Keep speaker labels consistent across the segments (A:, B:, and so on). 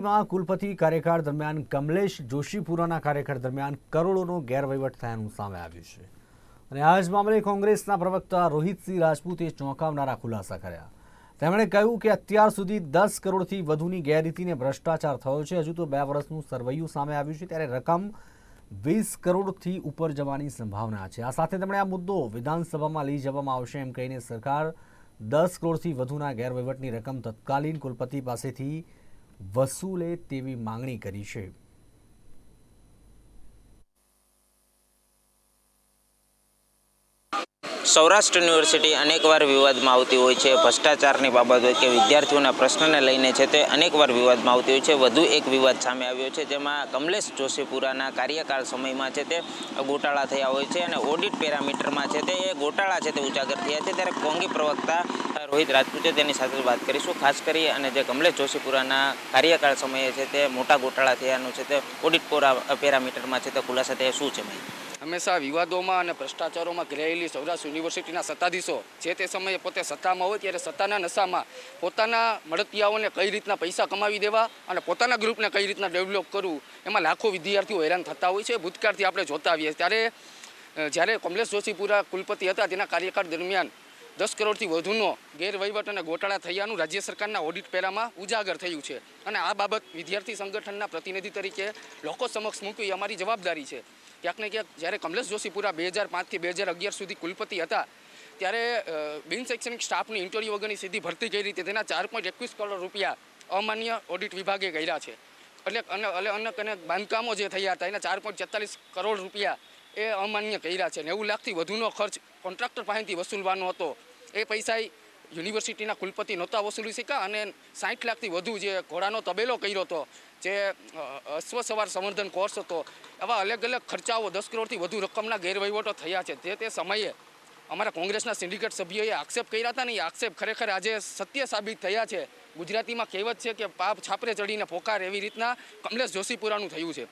A: માં કુલપતિ કાર્યકાળ દરમિયાન કમલેશ જોશીપુરાના કાર્યકાળ દરમિયાન કરોડોનો ગેરવહીવટ થયાનું સામે આવ્યું છે. અને આ જ મામલે કોંગ્રેસના પ્રવક્તા રોહિતસિંહ રાજપૂતે ચોંકાવનારા ખુલાસા કર્યા. તેમણે કહ્યું કે અત્યાર સુધી દસ કરોડથી વધુની ગેરરીતિને ભ્રષ્ટાચાર થયો છે. હજુ તો બે વર્ષનું સરવૈયું સામે આવ્યું છે. ત્યારે રકમ વીસ કરોડથી ઉપર જવાની સંભાવના છે. આ સાથે તેમણે આ મુદ્દો વિધાનસભામાં લઈ જવામાં આવશે એમ કહીને સરકાર દસ કરોડથી વધુના ગેરવહીવટની રકમ તત્કાલીન કુલપતિ પાસેથી વસૂલે તેવી માંગણી કરી છે.
B: સૌરાષ્ટ્ર યુનિવર્સિટી અનેકવાર વિવાદમાં આવતી હોય છે. ભ્રષ્ટાચારની બાબત હોય કે વિદ્યાર્થીઓના પ્રશ્નને લઈને છે તે અનેકવાર વિવાદમાં આવતી હોય છે. વધુ એક વિવાદ સામે આવ્યો છે, જેમાં કમલેશ જોશીપુરાના કાર્યકાળ સમયમાં છે તે ગોટાળા થયા હોય છે અને ઓડિટ પેરામીટરમાં છે તે એ ગોટાળા છે તે ઉજાગર થયા છે. ત્યારે કોંગી પ્રવક્તા રોહિત રાજપૂતે તેની સાથે વાત કરીશું. ખાસ કરી અને જે કમલેશ જોશીપુરાના કાર્યકાળ સમયે છે તે મોટા ગોટાળા થયાનું છે તે ઓડિટ પેરામીટરમાં છે તે ખુલાસા તે શું છે, ભાઈ?
C: હંમેશા વિવાદોમાં અને ભ્રષ્ટાચારોમાં ઘેરાયેલી સૌરાષ્ટ્ર યુનિવર્સિટીના સત્તાધીશો જે તે સમયે પોતે સત્તામાં હોય ત્યારે સત્તાના નશામાં પોતાના મળતિયાઓને કઈ રીતના પૈસા કમાવી દેવા અને પોતાના ગ્રુપને કઈ રીતના ડેવલપ કરવું, એમાં લાખો વિદ્યાર્થીઓ હેરાન થતા હોય છે, ભૂતકાળથી આપણે જોતા આવીએ ત્યારે જ્યારે કમલેશ જોશીપુરા કુલપતિ હતા, તેના કાર્યકાળ દરમિયાન દસ કરોડથી વધુનો ગેરવહીવટ અને ગોટાળા થયાનું રાજ્ય સરકારના ઓડિટ પહેલામાં ઉજાગર થયું છે. અને આ બાબત વિદ્યાર્થી સંગઠનના પ્રતિનિધિ તરીકે લોકો સમક્ષ મૂકવી અમારી જવાબદારી છે. ક્યાંક ને ક્યાંક જ્યારે કમલેશ જોશીપુરા બે હજાર પાંચથી બે હજાર અગિયાર સુધી કુલપતિ હતા, ત્યારે બિન શૈક્ષણિક સ્ટાફની ઇન્ટરવ્યૂ વગરની સીધી ભરતી કરી હતી તેના ચાર પોઈન્ટ એકવીસ કરોડ રૂપિયા અમાન્ય ઓડિટ વિભાગે કર્યા છે. એટલે અને અને અનેક અનેક બાંધકામો જે થયા હતા, એના ચાર પોઈન્ટ છેતાલીસ કરોડ રૂપિયા એ અમાન્ય કર્યા છે. નેવું લાખથી વધુનો ખર્ચ કોન્ટ્રાક્ટર પાસેથી વસૂલવાનો હતો. એ પૈસા યુનિવર્સિટીના કુલપતિ નહોતા વસૂલી શક્યા અને સાઠ લાખથી વધુ જે ઘોડાનો તબેલો કર્યો હતો, જે અશ્વ સવાર સંવર્ધન કોર્સ હતો, આવા અલગ અલગ ખર્ચાઓ દસ કરોડથી વધુ રકમના ગેરવહીવટો થયા છે. તે તે સમયે અમારા કોંગ્રેસના સિન્ડિકેટ સભ્યોએ આક્ષેપ કર્યા હતા ને એ આક્ષેપ ખરેખર આજે સત્ય સાબિત થયા છે. ગુજરાતીમાં કહેવત છે કે પાપ છાપરે ચડીને પોકાર એવી રીતના કમલેશ જોશીપુરાનું થયું છે.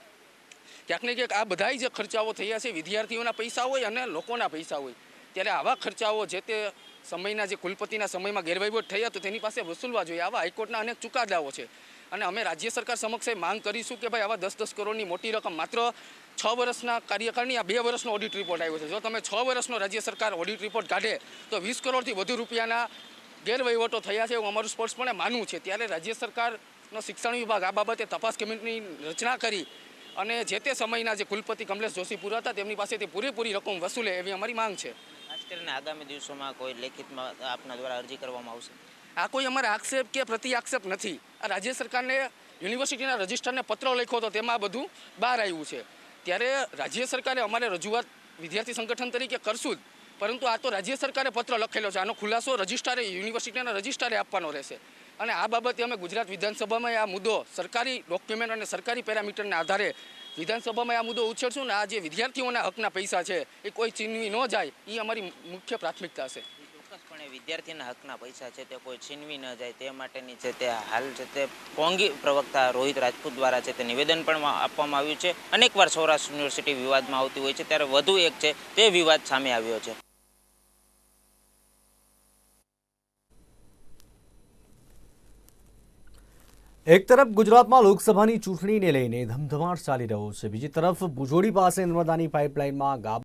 C: ક્યાંક ને ક્યાંક આ બધાય જે ખર્ચાઓ થયા છે, વિદ્યાર્થીઓના પૈસા હોય અને લોકોના પૈસા હોય. ત્યારે આવા ખર્ચાઓ જે તે સમયના જે કુલપતિના સમયમાં ગેરવહીવટ થયા તો તેની પાસે વસૂલવા જોઈએ. આવા હાઈકોર્ટના અનેક ચુકાદાઓ છે. અને અમે રાજ્ય સરકાર સમક્ષ એ માંગ કરીશું કે ભાઈ આવા દસ દસ કરોડની મોટી રકમ માત્ર છ વર્ષના કાર્યકાળની આ બે વર્ષનો ઓડિટ રિપોર્ટ આવ્યો છે. જો તમે છ વર્ષનો રાજ્ય સરકાર ઓડિટ રિપોર્ટ કાઢે, તો વીસ કરોડથી વધુ રૂપિયાના ગેરવહીવટો થયા છે એવું અમારું સ્પષ્ટપણે માનવું છે. ત્યારે રાજ્ય સરકારનો શિક્ષણ વિભાગ આ બાબતે તપાસ કમિટીની રચના કરી અને જે તે સમયના જે કુલપતિ કમલેશ જોશીપુરા હતા તેમની પાસેથી પૂરેપૂરી રકમ વસૂલે એવી અમારી માંગ છે.
B: કરીને આગામી દિવસોમાં કોઈ લેખિતમાં આપના દ્વારા અરજી કરવામાં આવશે?
C: આ કોઈ અમારા આક્ષેપ કે પ્રતિ આક્ષેપ નથી. આ રાજ્ય સરકારને, યુનિવર્સિટીના રજિસ્ટરને પત્ર લખ્યો હતો, તેમાં બધું બહાર આવ્યું છે. ત્યારે રાજ્ય સરકારે અમારે રજૂઆત વિદ્યાર્થી સંગઠન તરીકે કરશું જ, પરંતુ આ તો રાજ્ય સરકારે પત્ર લખેલો છે. આનો ખુલાસો રજિસ્ટ્રારે, યુનિવર્સિટીના રજિસ્ટ્રારે આપવાનો રહેશે. અને આ બાબતે અમે ગુજરાત વિધાનસભામાં આ મુદ્દો સરકારી ડોક્યુમેન્ટ અને સરકારી પેરામીટરના આધારે વિધાનસભામાં આ મુદ્દો ઉછેરશું ને આ જે વિદ્યાર્થીઓના હકના પૈસા છે, એ કોઈ ચીનવી ન જાય એ અમારી મુખ્ય પ્રાથમિકતા છે.
B: ચોક્કસપણે વિદ્યાર્થીના હકના પૈસા છે તે કોઈ છીનવી ન જાય, તે માટેની છે તે હાલ છે તે કોંગી પ્રવક્તા રોહિત રાજપૂત દ્વારા છે તે નિવેદન પણ આપવામાં આવ્યું છે. અનેકવાર સૌરાષ્ટ્ર યુનિવર્સિટી વિવાદમાં આવતી હોય છે, ત્યારે વધુ એક છે તે વિવાદ સામે આવ્યો છે.
A: એક તરફ ગુજરાતમાં લોકસભાની ચૂંટણીને લઈને ધમધમાટ ચાલી રહ્યો છે. બીજી તરફ ભુજોડી પાસે નર્મદાની પાઇપલાઇનમાં ગાબ